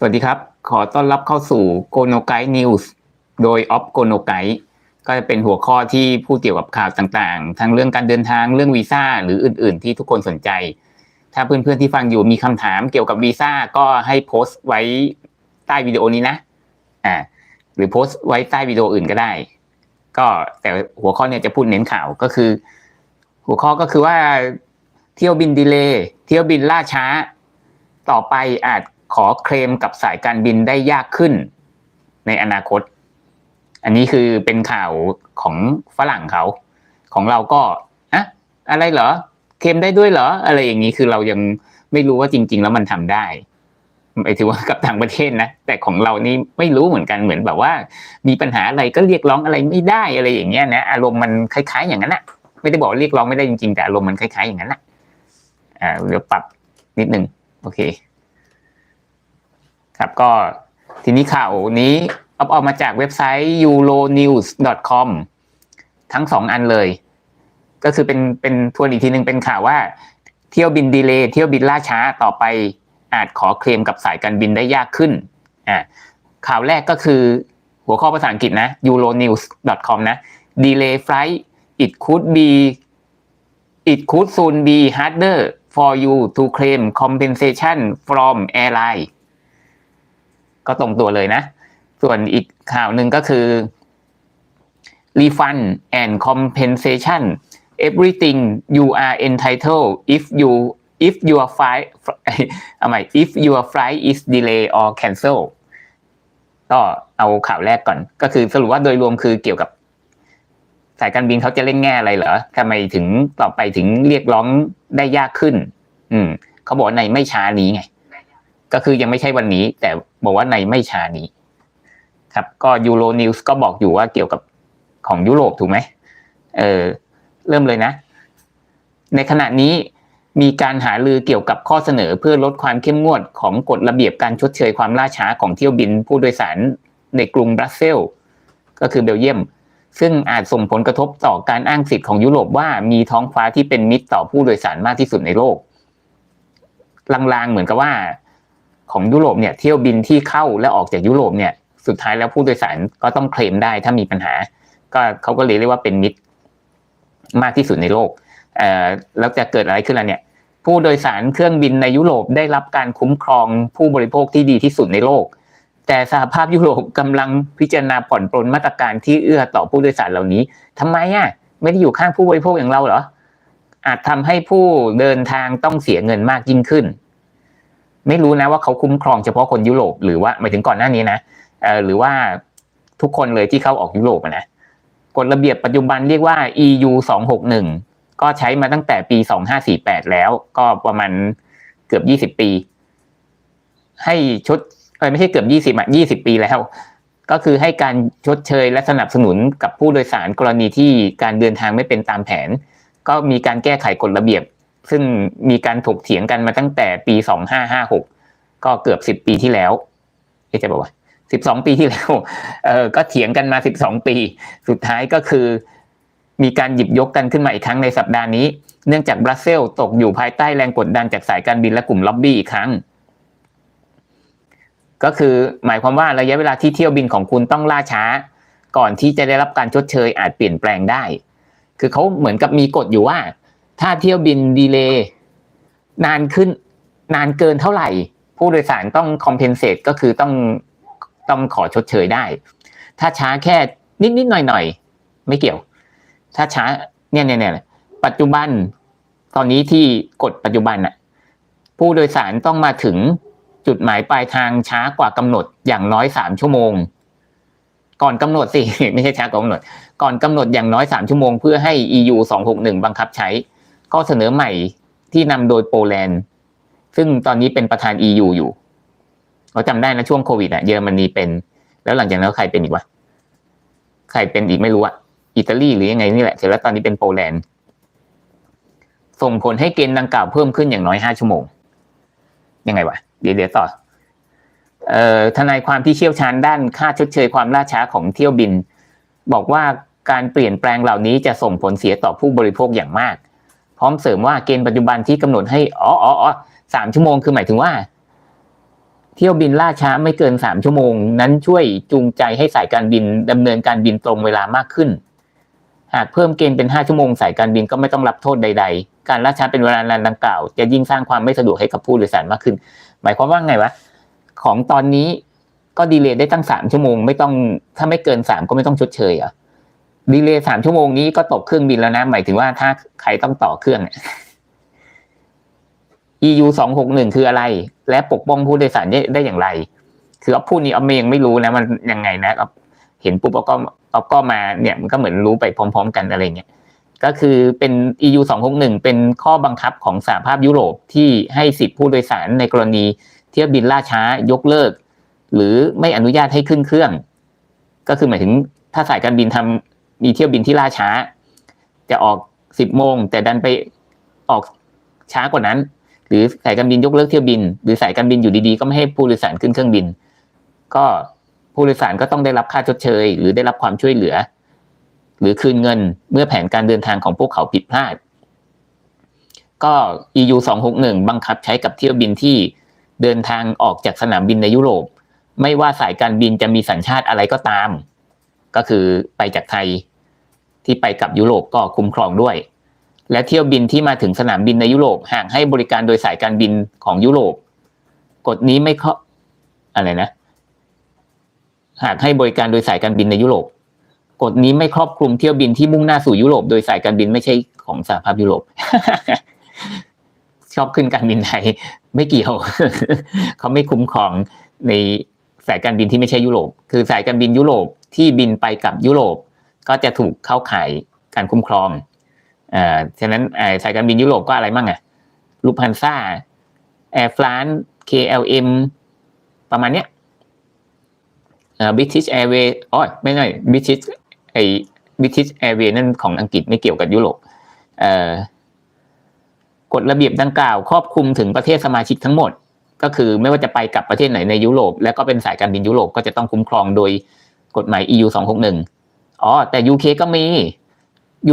สวัสดีครับ ขอต้อนรับเข้าสู่ g o n o g a i News โดย o p g o n o g a i ก็จะเป็นหัวข้อที่พูดเกี่ยวกับข่าวต่างๆ ทั้งเรื่องการเดินทางเรื่องวีซ่าหรืออื่นๆ ที่ทุกคนสนใจ ถ้าเพื่อนๆที่ฟังอยู่มีคำถามเกี่ยวกับวีซ่าก็ให้โพสต์ไว้ใต้วิดีโอนี้นะอ่าหรือโพสต์ไว้ใต้วิดีโออื่นก็ได้ ก็แต่หัวข้อเนี่ยจะพูดเน้นข่าวก็คือ หัวข้อก็คือว่าเที่ยวบินดีเลย์เที่ยวบินล่าช้า ต่อไปอาจ ขอเคลมกับสายการบินได้ยากขึ้น ในอนาคต อันนี้คือเป็นข่าวของฝรั่งเขา ของเราก็อะอะไรเหรอ เคลมได้ด้วยเหรอ อะไรอย่างนี้คือเรายังไม่รู้ว่าจริง ๆ แล้วมันทำได้หมายถึงว่ากับต่างประเทศนะ แต่ของเรานี่ไม่รู้เหมือนกันเหมือนแบบว่า มีปัญหาอะไรก็เรียกร้องอะไรไม่ได้อะไรอย่างเงี้ยนะอารมณ์มันคล้าย ๆ อย่างนั้นอะไม่ได้บอกเรียกร้องไม่ได้จริงๆ แต่อารมณ์มันคล้ายๆอย่างนั้นอะอ่าเดี๋ยวปรับนิดนึงโอเค ครับก็ทีนี้ข่าวนี้เอาเอามาจากเว็บไซต์ euronews.com ทั้งสองอันเลย ก็คือเป็นเป็นทวนอีกทีหนึ่งเป็นข่าวว่า เที่ยวบินดีเลย์เที่ยวบินล่าช้าต่อไปอาจขอเคลมกับสายการบินได้ยากขึ้นอ่าข่าวแรกก็คือหัวข้อภาษาอังกฤษนะ euronews.com นะ delay flight it could be it could soon be harder for you to claim compensation from airline ก็ตรงตัวเลยนะ ส่วนอีกข่าวหนึ่งก็คือ refund and compensation everything you are entitled if you if your flight เอาใหม่ if your flight is delay or cancel ก็เอาข่าวแรกก่อน ก็คือสรุปว่าโดยรวมคือเกี่ยวกับ สายการบินเขาจะเล่นแง่อะไรเหรอทำไมถึงต่อไปถึงเรียกร้องได้ยากขึ้น อืม เขาบอกในไม่ช้านี้ไง ก็คือยังไม่ใช่วันนี้ แต่บอกว่าในไม่ช้านี้ ครับ ก็ยูโรนิวส์ก็บอกอยู่ว่าเกี่ยวกับของยุโรปถูกไหมเออเริ่มเลยนะ ในขณะนี้มีการหาลือเกี่ยวกับข้อเสนอเพื่อลดความเข้มงวดของกฎระเบียบการชดเชยความล่าช้าของเที่ยวบินผู้โดยสารในกรุงบรัสเซลส์ก็คือเบลเยียม ซึ่งอาจส่งผลกระทบต่อการอ้างสิทธิ์ของยุโรปว่ามีท้องฟ้าที่เป็นมิตรต่อผู้โดยสารมากที่สุดในโลก ลางๆเหมือนกับว่า ของยุโรปเนี่ยเที่ยวบินที่เข้าและออกจากยุโรปเนี่ยสุดท้ายแล้วผู้โดยสารก็ต้องเคลมได้ถ้ามีปัญหา ก็เขาก็เลยเรียกว่าเป็นมิตรมากที่สุดในโลกเอ่อแล้วจะเกิดอะไรขึ้นล่ะเนี่ยผู้โดยสารเครื่องบินในยุโรปได้รับการคุ้มครองผู้บริโภคที่ดีที่สุดในโลก แต่สหภาพยุโรปกำลังพิจารณาผ่อนปลนมาตรการที่เอื้อต่อผู้โดยสารเหล่านี้ทำไมอะไม่ได้อยู่ข้างผู้บริโภคอย่างเราเหรออาจทำให้ผู้เดินทางต้องเสียเงินมากยิ่งขึ้น ไม่รู้นะว่าเขาคุ้มครองเฉพาะคนยุโรปหรือว่าหมายถึงก่อนหน้านี้นะเออหรือว่าทุกคนเลยที่เข้าออกยุโรปนะกฎระเบียบปัจจุบันเรียกว่า EU 261 ก็ใช้มาตั้งแต่ปี 2548 แล้ว ก็ประมาณเกือบ 20 ปี ให้ชดเออไม่ใช่เกือบ 20อะ20 ปีแล้ว ก็คือให้การชดเชยและสนับสนุนกับผู้โดยสารกรณีที่การเดินทางไม่เป็นตามแผน ก็มีการแก้ไขกฎระเบียบ ซึ่งมีการถกเถียงกันมาตั้งแต่ปี2556ก็เกือบ10ปีที่แล้วเจะบอกว่า12ปีที่แล้ว เออก็เถียงกันมา12ปี สุดท้ายก็คือ มีการหยิบยกกันขึ้นมาอีกครั้งในสัปดาห์นี้ เนื่องจากบรัสเซลส์ตกอยู่ภายใต้แรงกดดันจากสายการบินและกลุ่มล็อบบี้อีกครั้ง ก็คือหมายความว่าระยะเวลาที่เที่ยวบินของคุณต้องล่าช้า ก่อนที่จะได้รับการชดเชยอาจเปลี่ยนแปลงได้ คือเขาเหมือนกับมีกฎอยู่ว่า ถ้าเที่ยวบินดีเลย์นานขึ้น นานเกินเท่าไหร่ ผู้โดยสารต้องคอมเพนเซตก็คือต้องต้องขอชดเชยได้ ถ้าช้าแค่นิดนิดหน่อยหน่อยๆไม่เกี่ยว ถ้าช้าเนี่ยเนี่ยเนี่ยปัจจุบัน ตอนนี้ที่กฎปัจจุบันน่ะผู้โดยสารต้องมาถึงจุดหมายปลายทางช้ากว่ากำหนดอย่างน้อยสามชั่วโมง ก่อนกำหนดสิไม่ใช่ช้ากว่ากำหนด ก่อนกำหนดอย่างน้อยสามชั่วโมงเพื่อให้ EU สองหกหนึ่งบังคับใช้ ข้อเสนอใหม่ที่นำโดยโปแลนด์ ซึ่งตอนนี้เป็นประธาน EU อยู่เราจำได้นะช่วงโควิดอะเยอรมนีเป็น แล้วหลังจากนั้นใครเป็นอีกวะใครเป็นอีกไม่รู้อะอิตาลีหรือยังไงนี่แหละเสร็จแล้วตอนนี้เป็นโปแลนด์ ส่งผลให้เกณฑ์ดังกล่าวเพิ่มขึ้นอย่างน้อยห้าชั่วโมง ยังไงวะเดี๋ยวเดี๋ยวต่อเอ่อทนายความที่เชี่ยวชาญด้านค่าชดเชยความล่าช้าของเที่ยวบิน บอกว่าการเปลี่ยนแปลงเหล่านี้จะส่งผลเสียต่อผู้บริโภคอย่างมาก พร้อมเสริมว่าเกณฑ์ปัจจุบันที่กำหนดให้อ๋ออ๋ออ๋อสามชั่วโมงคือหมายถึงว่า เที่ยวบินล่าช้าไม่เกินสามชั่วโมง นั้นช่วยจูงใจให้สายการบินดำเนินการบินตรงเวลามากขึ้น หากเพิ่มเกณฑ์เป็นห้าชั่วโมงสายการบินก็ไม่ต้องรับโทษใด ๆ การล่าช้าเป็นเวลานานดังกล่าว จะยิ่งสร้างความไม่สะดวกให้กับผู้โดยสารมากขึ้น หมายความว่าไงวะของตอนนี้ก็ดีเลย์ได้ตั้งสามชั่วโมง ไม่ต้องถ้าไม่เกินสามก็ไม่ต้องชดเชยอะ ดีเลย์สามชั่วโมงนี้ก็ตกเครื่องบินแล้วนะ หมายถึงว่าถ้าใครต้องต่อเครื่อง EU สองหกหนึ่งคืออะไร และปกป้องผู้โดยสารได้อย่างไร คือเอาพูดนี้เอาเมยังไม่รู้นะ มันยังไงนะเอาเห็นปุ๊บเอาก็เอาก็มาเนี่ยมันก็เหมือนรู้ไปพร้อม ๆ กันอะไรเงี้ยก็คือเป็น EU สองหกหนึ่งเป็นข้อบังคับของสหภาพยุโรปที่ให้สิทธิผู้โดยสารในกรณีเที่ยวบินล่าช้ายกเลิก หรือไม่อนุญาตให้ขึ้นเครื่อง ก็คือหมายถึงถ้าสายการบินทำ มีเที่ยวบินที่ล่าช้า จะออกสิบโมงแต่ดันไปออกช้ากว่านั้น หรือสายการบินยกเลิกเที่ยวบิน หรือสายการบินอยู่ดีๆ ก็ไม่ให้ผู้โดยสารขึ้นเครื่องบิน ก็ผู้โดยสารก็ต้องได้รับค่าชดเชย หรือได้รับความช่วยเหลือ หรือคืนเงินเมื่อแผนการเดินทางของพวกเขาผิดพลาด ก็ EU 261 บังคับใช้กับเที่ยวบินที่เดินทางออกจากสนามบินในยุโรป ไม่ว่าสายการบินจะมีสัญชาติอะไรก็ตาม ก็คือไปจากไทยที่ไปกับยุโรปก็คุ้มครองด้วย และเที่ยวบินที่มาถึงสนามบินในยุโรปห่ากให้บริการโดยสายการบินของยุโรป กฎนี้ไม่เข้าอะไรนะ หากให้บริการโดยสายการบินในยุโรป กฎนี้ไม่ครอบคลุมเที่ยวบินที่มุ่งหน้าสู่ยุโรปโดยสายการบินไม่ใช่ของสหภาพยุโรปชอบขึ้นการบินไทยไม่เกี่ยวเขาไม่คุ้มครองในสายการบินที่ไม่ใช่ยุโรป คือสายการบินยุโรป ที่บินไปกับยุโรป ก็จะถูกเข้าข่ายการคุ้มครองอ่าฉะนั้นสายการบินยุโรปก็อะไรมั่งอะลูพันซ่าแอร์ฟรานซ์ KLM ประมาณเนี้ยอ่า British Airways อ๋อไม่ใช่ British ไอ้ British Airways นั่นของอังกฤษไม่เกี่ยวกับยุโรปเอ่อกฎระเบียบดังกล่าว ครอบคลุมถึงประเทศสมาชิกทั้งหมด ก็คือไม่ว่าจะไปกับประเทศไหนในยุโรป แล้วก็เป็นสายการบินยุโรปก็จะต้องคุ้มครองโดย กฎหมาย EU 261อ๋อแต่ UK ก็มี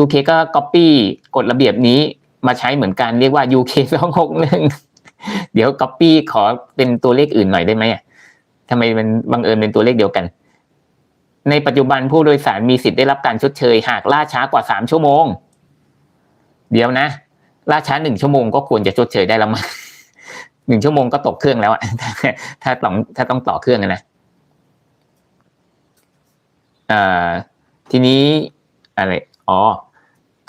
UK ก็ copy กฎระเบียบนี้มาใช้เหมือนกันเรียกว่า UK 261เดี๋ยว copy ขอเป็นตัวเลขอื่นหน่อยได้ไหมทำไมมันบังเอิญเป็นตัวเลขเดียวกัน ในปัจจุบันผู้โดยสารมีสิทธิ์ได้รับการชดเชย หากล่าช้ากว่าสามชั่วโมง เดี๋ยวนะล่าช้าหนึ่งชั่วโมงก็ควรจะชดเชยได้แล้วมั้งหนึ่งชั่วโมงก็ตกเครื่องแล้วอะถ้าต้องถ้าต้องต่อเครื่องนะ อ่าทีนี้อะไรอ๋อ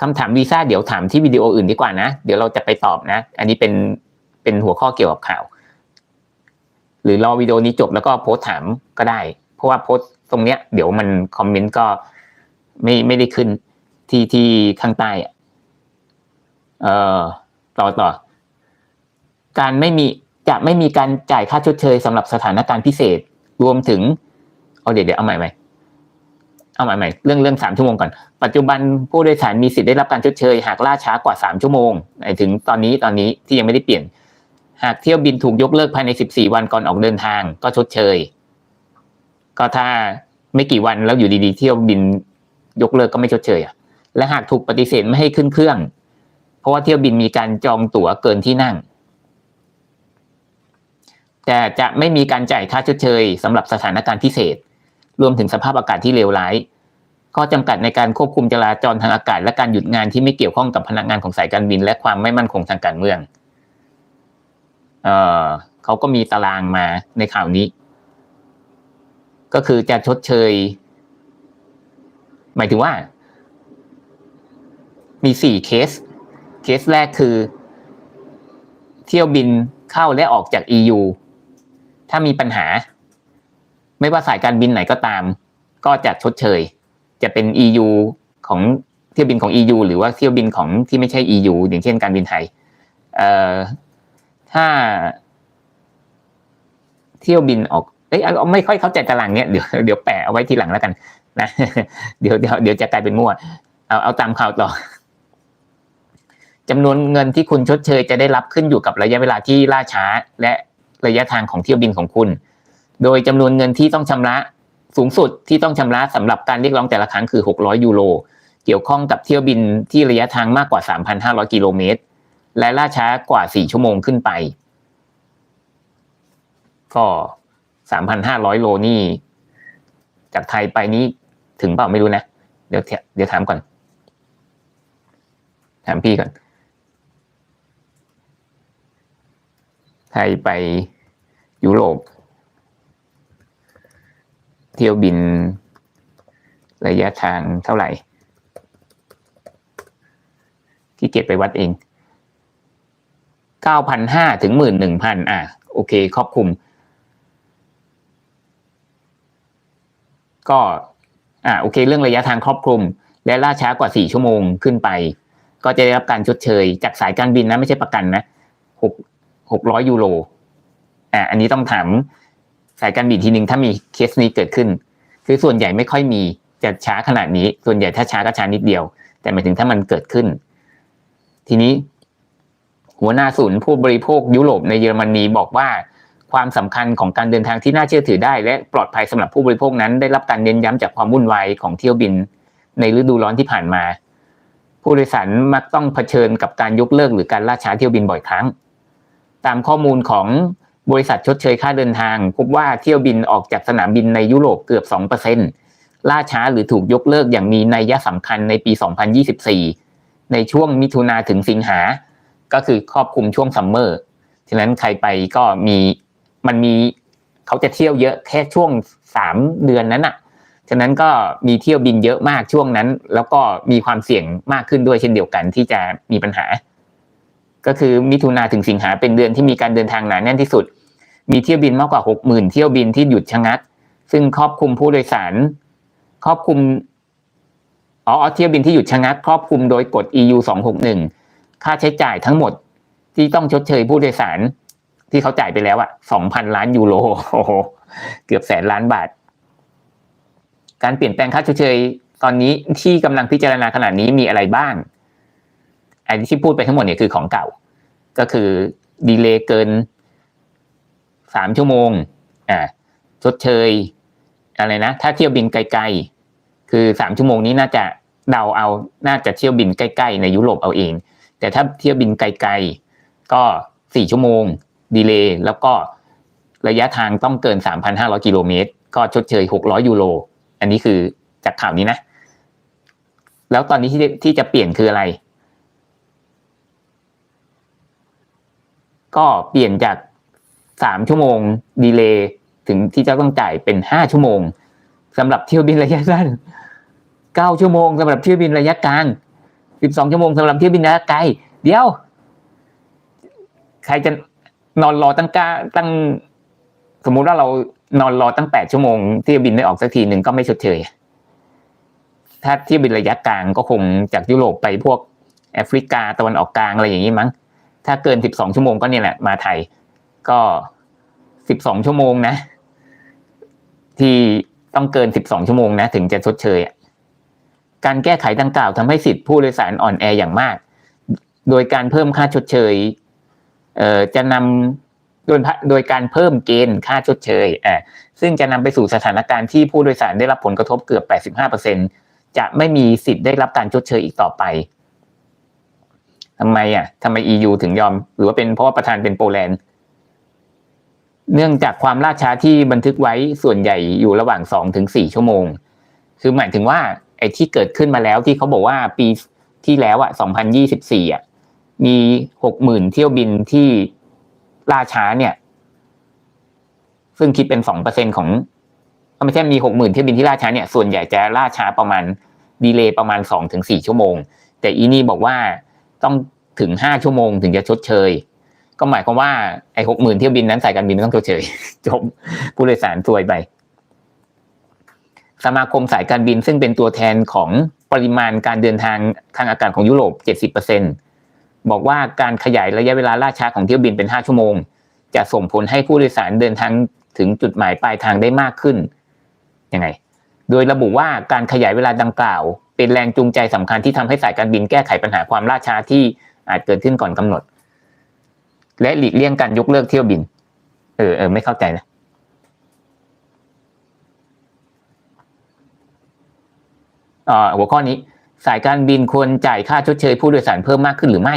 คำถามวีซ่าเดี๋ยวถามที่วิดีโออื่นดีกว่านะ เดี๋ยวเราจะไปตอบนะ อันนี้เป็นเป็นหัวข้อเกี่ยวกับข่าว หรือรอวิดีโอนี้จบแล้วก็โพสต์ถามก็ได้ เพราะว่าโพสต์ตรงเนี้ย เดี๋ยวมันคอมเมนต์ก็ไม่ไม่ได้ขึ้นที่ที่ข้างใต้อะเอ่อต่อต่อ การไม่มีจะไม่มีการจ่ายค่าชดเชยสำหรับสถานการณ์พิเศษ รวมถึงเอาเดี๋ยวเดี๋ยวเอาใหม่ใหม่ เอาใหม่ใหม่เรื่องเรื่องสามชั่วโมงก่อน ปัจจุบันผู้โดยสารมีสิทธิ์ได้รับการชดเชย หากล่าช้ากว่าสามชั่วโมงถึงตอนนี้ตอนนี้ที่ยังไม่ได้เปลี่ยน หากเที่ยวบินถูกยกเลิกภายในสิบสี่วันก่อนออกเดินทางก็ชดเชย ก็ถ้าไม่กี่วันแล้วอยู่ดีๆ เที่ยวบินยกเลิกก็ไม่ชดเชยอะ และหากถูกปฏิเสธไม่ให้ขึ้นเครื่อง เพราะว่าเที่ยวบินมีการจองตั๋วเกินที่นั่ง แต่จะไม่มีการจ่ายค่าชดเชยสำหรับสถานการณ์พิเศษ รวมถึงสภาพอากาศที่เลวร้ายข้อจำกัดในการควบคุมจราจรทางอากาศ และการหยุดงานที่ไม่เกี่ยวข้องกับพนักงานของสายการบิน และความไม่มั่นคงทางการเมืองเออเขาก็มีตารางมาในข่าวนี้ ก็คือจะชดเชย หมายถึงว่า มีสี่เคส เคสแรกคือ เที่ยวบินเข้าและออกจาก EU ถ้ามีปัญหา ไม่ว่าสายการบินไหนก็ตาม ก็จะชดเชย จะเป็น EU ของเที่ยวบินของ EU หรือว่าเที่ยวบินของที่ไม่ใช่ EU อย่างเช่นการบินไทยเอ่อถ้า เที่ยวบินออกเอ้ยเอไม่ค่อยเข้าใจตารางเนี้ยเดี๋ยวเดี๋ยวแปะเอาไว้ทีหลังแล้วกันนะเดี๋ยวเดี๋ยวเดี๋ยวจะกลายเป็นมั่ว เอาเอาตามข่าวต่อจำนวนเงินที่คุณชดเชยจะได้รับขึ้นอยู่กับระยะเวลาที่ล่าช้า และระยะทางของเที่ยวบินของคุณ โดยจำนวนเงินที่ต้องชำระสูงสุดที่ต้องชำระสำหรับการเรียกร้องแต่ละครั้งคือ 600 ยูโร เกี่ยวข้องกับเที่ยวบินที่ระยะทางมากกว่า 3,500 กิโลเมตร และล่าช้ากว่า 4 ชั่วโมงขึ้นไป ก็สามพันห้าร้อยโลนี่ จากไทยไปนี้ถึงเปล่าไม่รู้นะ เดี๋ยวเดี๋ยวถามก่อน ถามพี่ก่อน ไทยไปยุโรป เที่ยวบินระยะทางเท่าไหร่ที่เก็บไปวัดเองเก้าพันห้าถึงหมื่นหนึ่งพันอะ โอเค ครอบคลุม ก็ อ่าโอเค เรื่องระยะทางครอบคลุม และล่าช้ากว่าสี่ชั่วโมงขึ้นไป ก็จะได้รับการชดเชย จากสายการบินนะ ไม่ใช่ประกันนะหกหกร้อยยูโร อ่าอันนี้ต้องถาม สายการบินทีหนึ่งถ้ามีเคสนี้เกิดขึ้น คือส่วนใหญ่ไม่ค่อยมีจะช้าขนาดนี้ ส่วนใหญ่ถ้าช้าก็ช้านิดเดียว แต่หมายถึงถ้ามันเกิดขึ้น ทีนี้ หัวหน้าศูนย์ผู้บริโภคยุโรปในเยอรมนีบอกว่า ความสำคัญของการเดินทางที่น่าเชื่อถือได้ และปลอดภัยสำหรับผู้บริโภคนั้น ได้รับการเน้นย้ำจากความวุ่นวายของเที่ยวบิน ในฤดูร้อนที่ผ่านมา ผู้โดยสารมักต้องเผชิญกับการยกเลิกหรือการล่าช้าเที่ยวบินบ่อยครั้ง ตามข้อมูลของ บริษัทชดเชยค่าเดินทาง พบว่าเที่ยวบินออกจากสนามบินในยุโรปเกือบ 2%ล่าช้าหรือถูกยกเลิกอย่างมีนัยสำคัญในปี 2024 ในช่วงมิถุนาถึงสิงหา ก็คือครอบคลุมช่วงซัมเมอร์ ฉะนั้นใครไปก็มีมันมีเขาจะเที่ยวเยอะแค่ช่วงสามเดือนนั้นอะ ฉะนั้นก็มีเที่ยวบินเยอะมากช่วงนั้น แล้วก็มีความเสี่ยงมากขึ้นด้วยเช่นเดียวกันที่จะมีปัญหา ก็คือมิถุนาถึงสิงหาเป็นเดือนที่มีการเดินทางหนาแน่นที่สุด มีเที่ยวบินมากกว่าหกหมื่นเที่ยวบินที่หยุดชะงัก ซึ่งครอบคลุมผู้โดยสาร ครอบคลุมอ๋อเที่ยวบินที่หยุดชะงัก ครอบคลุมโดยกฎ EU 261 ค่าใช้จ่ายทั้งหมดที่ต้องชดเชยผู้โดยสาร ที่เขาจ่ายไปแล้วอะสองพันล้านยูโรโอ้โหเกือบแสนล้านบาท การเปลี่ยนแปลงค่าชดเชยตอนนี้ที่กำลังพิจารณาขนาดนี้มีอะไรบ้างไอ้ที่พูดไปทั้งหมดเนี่ยคือของเก่า ก็คือดีเลย์เกิน สามชั่วโมงอ่าชดเชย อะไรนะ ถ้าเที่ยวบินไกลๆ คือสามชั่วโมงนี้น่าจะเดาเอาน่าจะเที่ยวบินใกล้ๆ ในยุโรปเอาเอง แต่ถ้าเที่ยวบินไกลๆ ก็สี่ชั่วโมงดีเลย์แล้วก็ระยะทางต้องเกินสามพันห้าร้อยกิโลเมตร ก็ชดเชยหกร้อยยูโร อันนี้คือจากข่าวนี้นะ แล้วตอนนี้ที่ที่จะเปลี่ยนคืออะไร ก็เปลี่ยนจาก สามชั่วโมงดีเลย์ถึงที่จะต้องจ่ายเป็นห้าชั่วโมงสำหรับเที่ยวบินระยะสั้นเก้าชั่วโมงสำหรับเที่ยวบินระยะกลางสิบสองชั่วโมงสำหรับเที่ยวบินระยะไกลเดี๋ยว ใครจะนอนรอตั้งก้าตั้ง สมมุติว่าเรานอนรอตั้งแปดชั่วโมงเที่ยวบินไม่ออกสักทีหนึ่งก็ไม่ชดเชยถ้าเที่ยวบินระยะกลางก็คงจากยุโรปไปพวกแอฟริกาตะวันออกกลางอะไรอย่างนี้มั้ง ถ้าเกินสิบสองชั่วโมงก็เนี่ยแหละมาไทย ก็สิบสองชั่วโมงนะ ที่ต้องเกินสิบสองชั่วโมงนะ ถึงจะชดเชยการแก้ไขดังกล่าวทำให้สิทธิผู้โดยสารอ่อนแออย่างมาก โดยการเพิ่มค่าชดเชยเออจะนำโดยโดยการเพิ่มเกณฑ์ค่าชดเชยอ่าซึ่งจะนำไปสู่สถานการณ์ที่ผู้โดยสารได้รับผลกระทบเกือบ 85%จะไม่มีสิทธิ์ได้รับการชดเชยอีกต่อไปทำไมอะทำไม EU ถึงยอม หรือว่าเป็นเพราะว่าประธานเป็นโปแลนด์ เนื่องจากความล่าช้าที่บันทึกไว้ส่วนใหญ่อยู่ระหว่างสองถึงสี่ชั่วโมง คือหมายถึงว่าไอ้ที่เกิดขึ้นมาแล้วที่เขาบอกว่าปีที่แล้วอะสองพันยี่สิบสี่อะมีหกหมื่นเที่ยวบินที่ล่าช้าเนี่ย ซึ่งคิดเป็นสองเปอร์เซ็นของไม่ใช่มีหกหมื่นเที่ยวบินที่ล่าช้าเนี่ยส่วนใหญ่จะล่าช้าประมาณดีเลย์ประมาณสองถึงสี่ชั่วโมง แต่อีนี่บอกว่าต้องถึงห้าชั่วโมงถึงจะชดเชย ก็หมายความว่าไอ้หกหมื่นเที่ยวบินนั้นสายการบินไม่ต้องเชยจบผู้โดยสารซวยไป สมาคมสายการบินซึ่งเป็นตัวแทนของปริมาณการเดินทางทางอากาศของยุโรป 70%บอกว่าการขยายระยะเวลาล่าช้าของเที่ยวบินเป็น 5 ชั่วโมง จะส่งผลให้ผู้โดยสารเดินทางถึงจุดหมายปลายทางได้มากขึ้นยังไง โดยระบุว่าการขยายเวลาดังกล่าว เป็นแรงจูงใจสำคัญที่ทำให้สายการบินแก้ไขปัญหาความล่าช้าที่อาจเกิดขึ้นก่อนกำหนด และหลีกเลี่ยงการยกเลิกเที่ยวบิน เออเออไม่เข้าใจนะหัวข้อนี้ สายการบินควรจ่ายค่าชดเชยผู้โดยสารเพิ่มมากขึ้นหรือไม่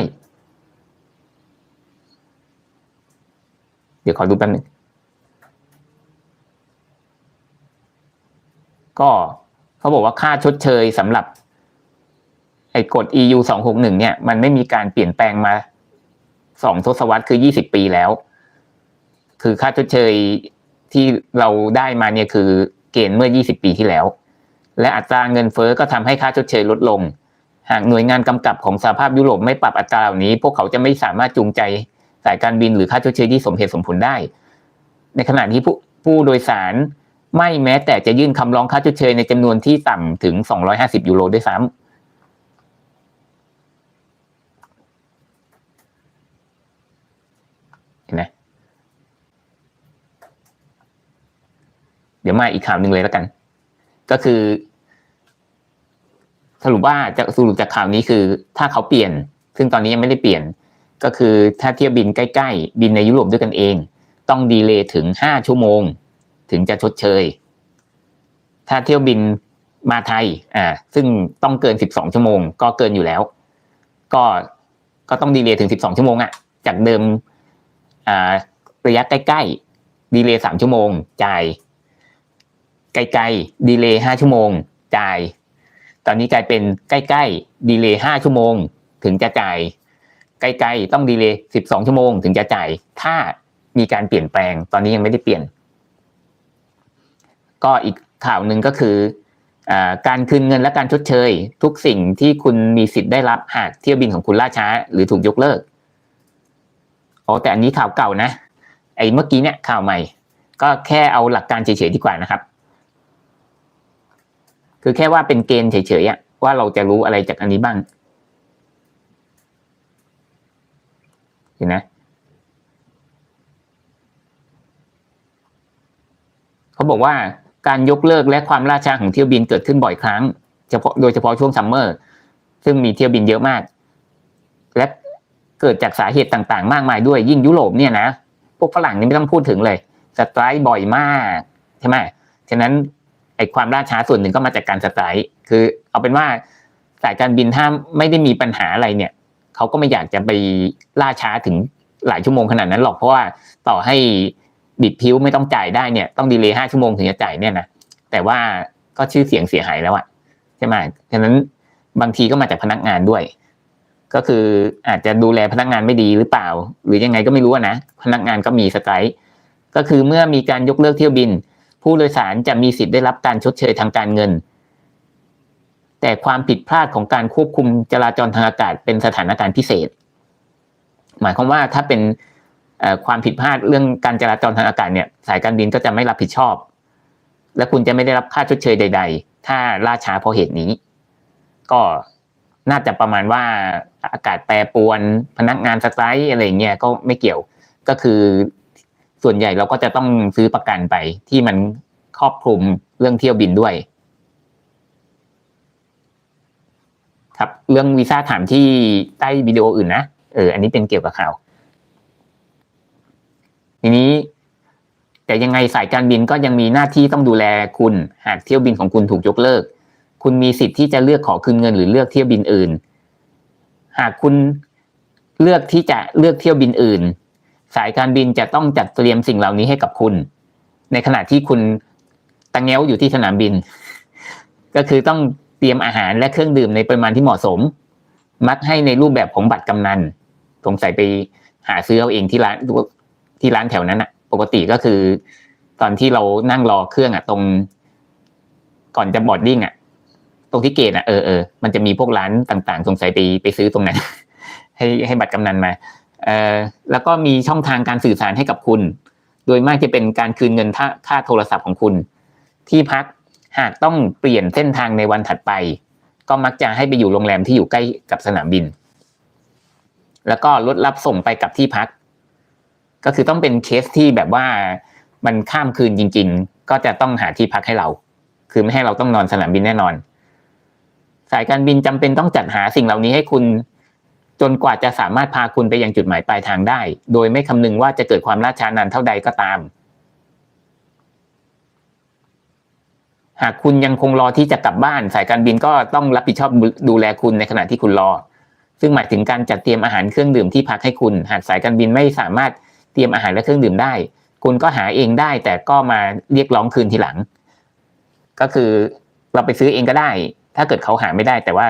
เดี๋ยวขอดูแป๊บนึงก็เขาบอกว่าค่าชดเชยสำหรับไอ้กฎ EU 261เนี่ย มันไม่มีการเปลี่ยนแปลงมา สองทศวรรษคือ20ปีแล้ว คือค่าชดเชยที่เราได้มาเนี่ยคือเกณฑ์เมื่อ20ปีที่แล้ว และอัตราเงินเฟ้อก็ทำให้ค่าชดเชยลดลง หากหน่วยงานกำกับของสหภาพยุโรปไม่ปรับอัตราเหล่านี้ พวกเขาจะไม่สามารถจูงใจสายการบินหรือค่าชดเชยที่สมเหตุสมผลได้ ในขณะที่ผู้ผู้โดยสารไม่แม้แต่จะยื่นคำร้องค่าชดเชยในจำนวนที่ต่ำถึง 250 ยูโรด้วยซ้ำเห็นไหมเดี๋ยวมาอีกข่าวหนึ่งเลยแล้วกัน ก็คือ สรุปว่าจะสรุปจากข่าวนี้คือ ถ้าเขาเปลี่ยน ซึ่งตอนนี้ยังไม่ได้เปลี่ยน ก็คือถ้าเที่ยวบินใกล้ๆ บินในยุโรปด้วยกันเอง ต้องดีเลย์ถึงห้าชั่วโมง ถึงจะชดเชย ถ้าเที่ยวบินมาไทย อ่า ซึ่งต้องเกินสิบสองชั่วโมง ก็เกินอยู่แล้ว ก็ก็ต้องดีเลย์ถึงสิบสองชั่วโมงอะจากเดิม อ่า ระยะใกล้ๆ ดีเลย์สามชั่วโมงจ่าย ไกลๆดีเลย์ห้าชั่วโมง จ่าย ตอนนี้กลายเป็นใกล้ๆดีเลย์ห้าชั่วโมง ถึงจะจ่าย ไกลๆต้องดีเลย์สิบสองชั่วโมง ถึงจะจ่าย ถ้ามีการเปลี่ยนแปลง ตอนนี้ยังไม่ได้เปลี่ยน ก็อีกข่าวหนึ่งก็คืออการคืนเงินและการชดเชย ทุกสิ่งที่คุณมีสิทธิ์ได้รับหากเที่ยวบินของคุณล่าช้า หรือถูกยกเลิกอ๋อแต่อันนี้ข่าวเก่านะไอ้เมื่อกี้เนี่ยข่าวใหม่ ก็แค่เอาหลักการเฉยๆดีกว่านะครับ คือแค่ว่าเป็นเกณฑ์เฉยๆว่าเราจะรู้อะไรจากอันนี้บ้าง เห็นไหมเขาบอกว่าการยกเลิกและความล่าช้าของเที่ยวบินเกิดขึ้นบ่อยครั้งเฉพาะโดยเฉพาะช่วงซัมเมอร์ซึ่งมีเที่ยวบินเยอะมาก และเกิดจากสาเหตุต่างๆ มากมายด้วยยิ่งยุโรปเนี่ยนะพวกฝรั่งนี่ไม่ต้องพูดถึงเลยสไตร์บ่อยมากใช่ไหมฉะนั้น ไอ้ความล่าช้าส่วนหนึ่งก็มาจากการสไตร์คือเอาเป็นว่าสายการบินถ้าไม่ได้มีปัญหาอะไรเนี่ยเขาก็ไม่อยากจะไปล่าช้าถึงหลายชั่วโมงขนาดนั้นหรอกเพราะว่าต่อให้บิดพิ้วไม่ต้องจ่ายได้เนี่ยต้องดีเลย์ห้าชั่วโมงถึงจะจ่ายเนี่ยนะแต่ว่าก็ชื่อเสียงเสียหายแล้วอะใช่ไหมฉะนั้นบางทีก็มาจากพนักงานด้วย ก็คืออาจจะดูแลพนักงานไม่ดีหรือเปล่า หรือยังไงก็ไม่รู้นะพนักงานก็มีสไตร์ก็คือเมื่อมีการยกเลิกเที่ยวบิน ผู้โดยสารจะมีสิทธิ์ได้รับการชดเชยทางการเงิน แต่ความผิดพลาดของการควบคุมจราจรทางอากาศเป็นสถานการณ์พิเศษ หมายความว่าถ้าเป็นความผิดพลาดเรื่องการจราจรทางอากาศเนี่ย สายการบินก็จะไม่รับผิดชอบ และคุณจะไม่ได้รับค่าชดเชยใด ๆ ถ้าล่าช้าเพราะเหตุนี้ ก็น่าจะประมาณว่าอากาศแปรปรวนพนักงานสไตร์อะไรเงี้ยก็ไม่เกี่ยวก็คือ ส่วนใหญ่เราก็จะต้องซื้อประกันไปที่มันครอบคลุมเรื่องเที่ยวบินด้วย ครับ เรื่องวีซ่าถามที่ใต้วิดีโออื่นนะเอออันนี้เป็นเกี่ยวกับข่าวทีนี้ แต่ยังไงสายการบินก็ยังมีหน้าที่ต้องดูแลคุณ หากเที่ยวบินของคุณถูกยกเลิก คุณมีสิทธิ์ที่จะเลือกขอคืนเงินหรือเลือกเที่ยวบินอื่น หากคุณเลือกที่จะเลือกเที่ยวบินอื่น สายการบินจะต้องจัดเตรียมสิ่งเหล่านี้ให้กับคุณ ในขณะที่คุณตังเง้วอยู่ที่สนามบิน ก็คือต้องเตรียมอาหารและเครื่องดื่มในปริมาณที่เหมาะสม มักให้ในรูปแบบของบัตรกำนันสงสัยไปหาซื้อเอาเองที่ร้านที่ร้านแถวนั้นอะปกติก็คือ ตอนที่เรานั่งรอเครื่องอะตรง ก่อนจะบอดดิ้งอะตรงที่เกตอะเออเออมันจะมีพวกร้านต่างๆ สงสัยไปไปซื้อตรงนั้นให้ให้บัตรกำนันมา แล้วก็มีช่องทางการสื่อสารให้กับคุณ โดยมากจะเป็นการคืนเงินค่าโทรศัพท์ของคุณ ที่พักหากต้องเปลี่ยนเส้นทางในวันถัดไป ก็มักจะให้ไปอยู่โรงแรมที่อยู่ใกล้กับสนามบิน แล้วก็รถรับส่งไปกับที่พัก ก็คือต้องเป็นเคสที่แบบว่ามันข้ามคืนจริง ๆ ก็จะต้องหาที่พักให้เรา คือไม่ให้เราต้องนอนสนามบินแน่นอน สายการบินจำเป็นต้องจัดหาสิ่งเหล่านี้ให้คุณ จนกว่าจะสามารถพาคุณไปยังจุดหมายปลายทางได้ โดยไม่คำนึงว่าจะเกิดความล่าช้านานเท่าใดก็ตาม หากคุณยังคงรอที่จะกลับบ้าน สายการบินก็ต้องรับผิดชอบดูแลคุณในขณะที่คุณรอ ซึ่งหมายถึงการจัดเตรียมอาหารเครื่องดื่มที่พักให้คุณ หากสายการบินไม่สามารถเตรียมอาหารและเครื่องดื่มได้ คุณก็หาเองได้ แต่ก็มาเรียกร้องคืนทีหลัง ก็คือเราไปซื้อเองก็ได้ ถ้าเกิดเขาหาไม่ได้ แต่ว่า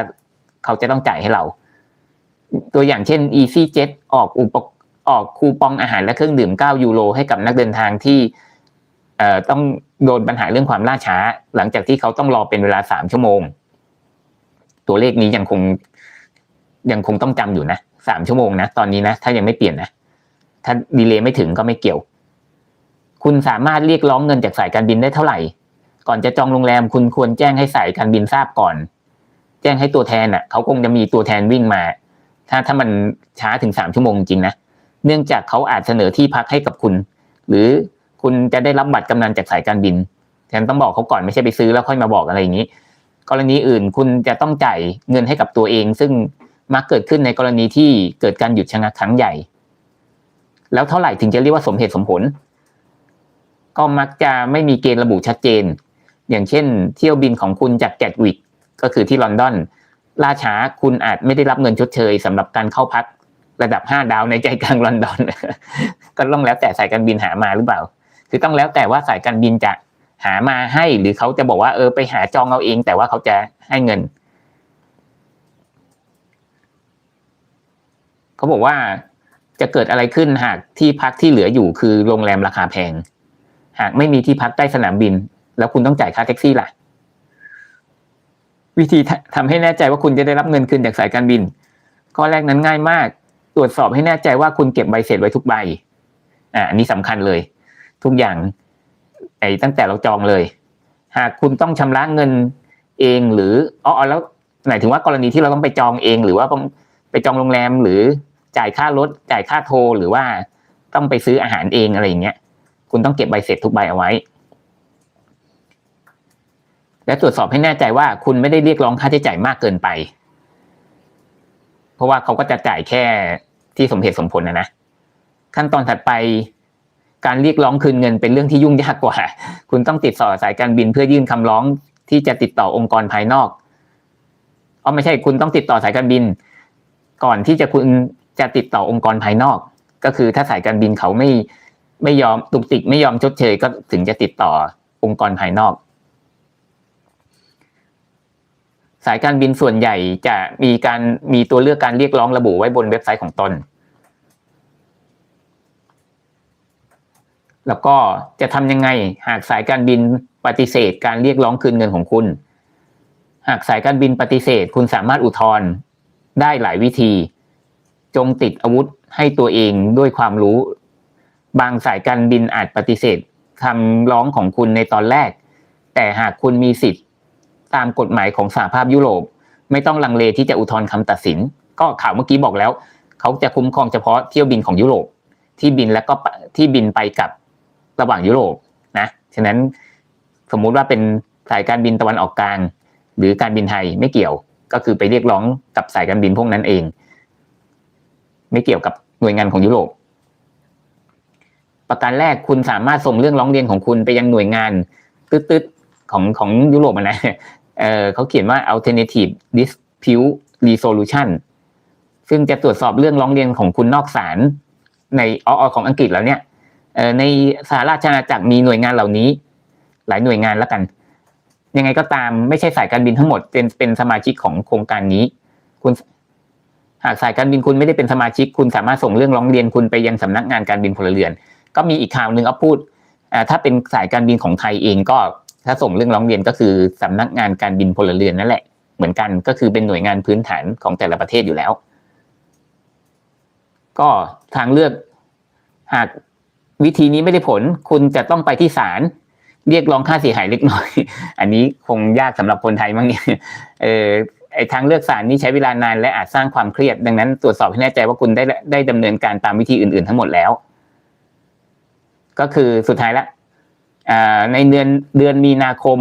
เขาจะต้องจ่ายให้เรา ตัวอย่างเช่น EasyJet ออกอุปออกคูปองอาหารและเครื่องดื่ม 9 ยูโรให้กับนักเดินทางที่เอ่อต้องโดนปัญหาเรื่องความล่าช้า หลังจากที่เขาต้องรอเป็นเวลา 3 ชั่วโมง ตัวเลขนี้ยังคงยังคงต้องจำอยู่นะสามชั่วโมงนะ ตอนนี้นะ ถ้ายังไม่เปลี่ยนนะ ถ้าดีเลย์ไม่ถึงก็ไม่เกี่ยว คุณสามารถเรียกร้องเงินจากสายการบินได้เท่าไหร่ ก่อนจะจองโรงแรมคุณควรแจ้งให้สายการบินทราบก่อน แจ้งให้ตัวแทนอะ เขาคงจะมีตัวแทนวิ่งมา ถ้าถ้ามันช้าถึงสามชั่วโมงจริงนะเนื่องจากเขาอาจเสนอที่พักให้กับคุณ หรือคุณจะได้รับบัตรกำนันจากสายการบินฉะนั้นต้องบอกเขาก่อนไม่ใช่ไปซื้อแล้วค่อยมาบอกอะไรอย่างนี้ กรณีอื่นคุณจะต้องจ่ายเงินให้กับตัวเอง ซึ่งมักเกิดขึ้นในกรณีที่เกิดการหยุดชะงักครั้งใหญ่ แล้วเท่าไหร่ถึงจะเรียกว่าสมเหตุสมผล ก็มักจะไม่มีเกณฑ์ระบุชัดเจน อย่างเช่น เที่ยวบินของคุณจากแกตวิกก็คือที่ลอนดอน ล่าช้าคุณอาจไม่ได้รับเงินชดเชยสำหรับการเข้าพักระดับห้าดาวในใจกลางลอนดอน ก็ต้องแล้วแต่สายการบินหามาหรือเปล่า คือต้องแล้วแต่ว่าสายการบินจะหามาให้ หรือเขาจะบอกว่าเออไปหาจองเอาเอง แต่ว่าเขาจะให้เงิน เขาบอกว่าจะเกิดอะไรขึ้นหากที่พักที่เหลืออยู่คือโรงแรมราคาแพง หากไม่มีที่พักใกล้สนามบิน แล้วคุณต้องจ่ายค่าแท็กซี่ล่ะ วิธีทำให้แน่ใจว่าคุณจะได้รับเงินคืนจากสายการบิน ข้อแรกนั้นง่ายมาก ตรวจสอบให้แน่ใจว่าคุณเก็บใบเสร็จไว้ทุกใบ อ่าอันนี้สำคัญเลย ทุกอย่างไอ้ตั้งแต่เราจองเลย หากคุณต้องชำระเงินเองหรืออ๋อแล้วหมายถึงว่ากรณีที่เราต้องไปจองเอง หรือว่าต้องไปจองโรงแรมหรือจ่ายค่ารถจ่ายค่าโทรหรือว่าต้องไปซื้ออาหารเองอะไรอย่างเงี้ย คุณต้องเก็บใบเสร็จทุกใบเอาไว้ และตรวจสอบให้แน่ใจว่าคุณไม่ได้เรียกร้องค่าใช้จ่ายมากเกินไป เพราะว่าเขาก็จะจ่ายแค่ที่สมเหตุสมผลนะนะ ขั้นตอนถัดไปการเรียกร้องคืนเงินเป็นเรื่องที่ยุ่งยากกว่า คุณต้องติดต่อสายการบินเพื่อยื่นคำร้องที่จะติดต่อองค์กรภายนอกอ๋อไม่ใช่คุณต้องติดต่อสายการบิน ก่อนที่จะคุณจะติดต่อองค์กรภายนอก ก็คือถ้าสายการบินเขาไม่ไม่ยอมตุกติกไม่ยอมชดเชยก็ถึงจะติดต่อองค์กรภายนอก สายการบินส่วนใหญ่จะมีการมีตัวเลือกการเรียกร้องระบุไว้บนเว็บไซต์ของตน แล้วก็จะทำยังไงหากสายการบินปฏิเสธการเรียกร้องคืนเงินของคุณ หากสายการบินปฏิเสธคุณสามารถอุทธรณ์ได้หลายวิธี จงติดอาวุธให้ตัวเองด้วยความรู้ บางสายการบินอาจปฏิเสธคำร้องของคุณในตอนแรก แต่หากคุณมีสิทธิ์ ตามกฎหมายของสหภาพยุโรป ไม่ต้องลังเลที่จะอุทธรณ์คำตัดสิน ก็ข่าวเมื่อกี้บอกแล้ว เขาจะคุ้มครองเฉพาะเที่ยวบินของยุโรปที่บินแล้วก็ที่บินไปกับระหว่างยุโรปนะฉะนั้นสมมุติว่าเป็นสายการบินตะวันออกกลาง หรือการบินไทยไม่เกี่ยวก็คือไปเรียกร้องกับสายการบินพวกนั้นเอง ไม่เกี่ยวกับหน่วยงานของยุโรป ประการแรกคุณสามารถส่งเรื่องร้องเรียนของคุณไปยังหน่วยงานตืดๆของของยุโรปนะ เออเขาเขียนว่า alternative dispute resolution ซึ่งจะตรวจสอบเรื่องร้องเรียนของคุณนอกศาลในออของอังกฤษแล้วเนี่ยในสหราชอาณาจักรมีหน่วยงานเหล่านี้ หลายหน่วยงานแล้วกัน ยังไงก็ตามไม่ใช่สายการบินทั้งหมดเป็นเป็นสมาชิกของโครงการนี้ คุณหากสายการบินคุณไม่ได้เป็นสมาชิก คุณสามารถส่งเรื่องร้องเรียนคุณไปยังสำนักงานการบินพลเรือน ก็มีอีกข่าวหนึ่งเอาพูดถ้าเป็นสายการบินของไทยเองก็ ถ้าส่งเรื่องร้องเรียนก็คือสำนักงานการบินพลเรือนนั่นแหละ เหมือนกันก็คือเป็นหน่วยงานพื้นฐานของแต่ละประเทศอยู่แล้ว ก็ทางเลือกหากวิธีนี้ไม่ได้ผล คุณจะต้องไปที่ศาลเรียกร้องค่าเสียหายเล็กน้อย อันนี้คงยากสำหรับคนไทยมั้งเนี่ยเออไอทางเลือกศาลนี้ใช้เวลานานและอาจสร้างความเครียด ดังนั้นตรวจสอบให้แน่ใจว่าคุณได้ได้ดำเนินการตามวิธีอื่น ๆ ทั้งหมดแล้ว ก็คือสุดท้ายละ ในเดือนเดือนมีนาคม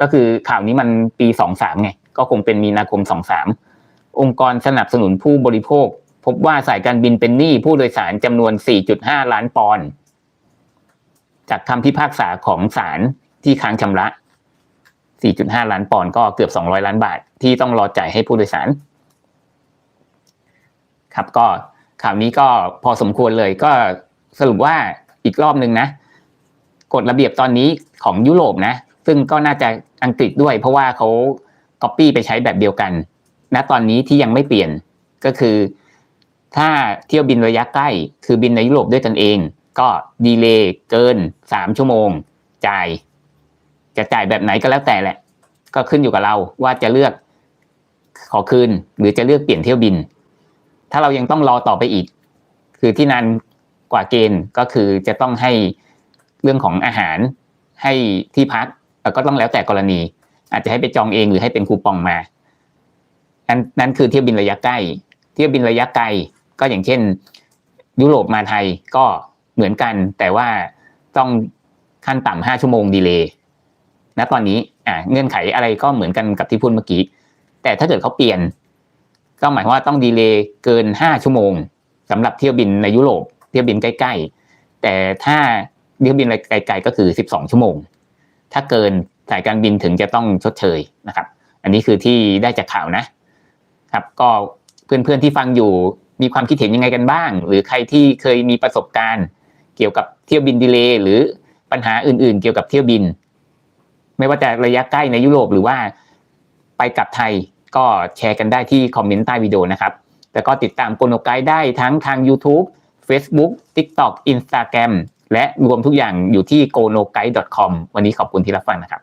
ก็คือข่าวนี้มันปีสองสามไง ก็คงเป็นมีนาคมสองสามองค์กรสนับสนุนผู้บริโภค พบว่าสายการบินเป็นหนี้ผู้โดยสารจำนวน 4.5 ล้านปอนด์จากคำพิพากษาของศาลที่ค้างชำระ 4.5 ล้านปอนด์ก็เกือบ 200 ล้านบาท ที่ต้องรอจ่ายให้ผู้โดยสาร ครับก็ข่าวนี้ก็พอสมควรเลยก็สรุปว่าอีกรอบหนึ่งนะ กฎระเบียบตอนนี้ของยุโรปนะ ซึ่งก็น่าจะอังกฤษด้วย เพราะว่าเขา Copy ไปใช้แบบเดียวกันณตอนนี้ที่ยังไม่เปลี่ยนก็คือ ถ้าเที่ยวบินระยะใกล้ คือบินในยุโรปด้วยตนเอง ก็ดีเลย์เกินสามชั่วโมง จ่าย จะจ่ายแบบไหนก็แล้วแต่แหละ ก็ขึ้นอยู่กับเราว่าจะเลือกขอคืน หรือจะเลือกเปลี่ยนเที่ยวบิน ถ้าเรายังต้องรอต่อไปอีก คือที่นานกว่าเกณฑ์ก็คือจะต้องให้ เรื่องของอาหารให้ที่พักก็ต้องแล้วแต่กรณี อาจจะให้ไปจองเองหรือให้เป็นคูปองมานั่นนั่นคือเที่ยวบินระยะใกล้ เที่ยวบินระยะไกลก็อย่างเช่น ยุโรปมาไทยก็เหมือนกัน แต่ว่าต้องขั้นต่ำห้าชั่วโมงดีเลย์ณตอนนี้อ่าเงื่อนไขอะไรก็เหมือนกันกับที่พูดเมื่อกี้ แต่ถ้าเกิดเขาเปลี่ยน ก็หมายว่าต้องดีเลย์เกินห้าชั่วโมงสำหรับเที่ยวบินในยุโรปเที่ยวบินใกล้ ๆ แต่ถ้า เที่ยวบินไกลๆก็คือสิบสองชั่วโมง ถ้าเกินสายการบินถึงจะต้องชดเชยนะครับ อันนี้คือที่ได้จากข่าวนะครับ ก็เพื่อนๆที่ฟังอยู่มีความคิดเห็นยังไงกันบ้าง หรือใครที่เคยมีประสบการณ์ เกี่ยวกับเที่ยวบินดีเลย์หรือปัญหาอื่น ๆ เกี่ยวกับเที่ยวบิน ไม่ว่าจะระยะใกล้ในยุโรปหรือว่าไปกลับไทยก็แชร์กันได้ที่คอมเมนต์ใต้วิดีโอนะครับแล้วก็ติดตามโกโนไกด์ได้ทั้งทาง YouTube Facebook TikTok Instagram และรวมทุกอย่างอยู่ที่ g o n o g u i d e c o m วันนี้ขอบคุณที่รับฟังนะครับ